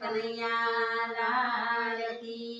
Kanaiya લાલ કી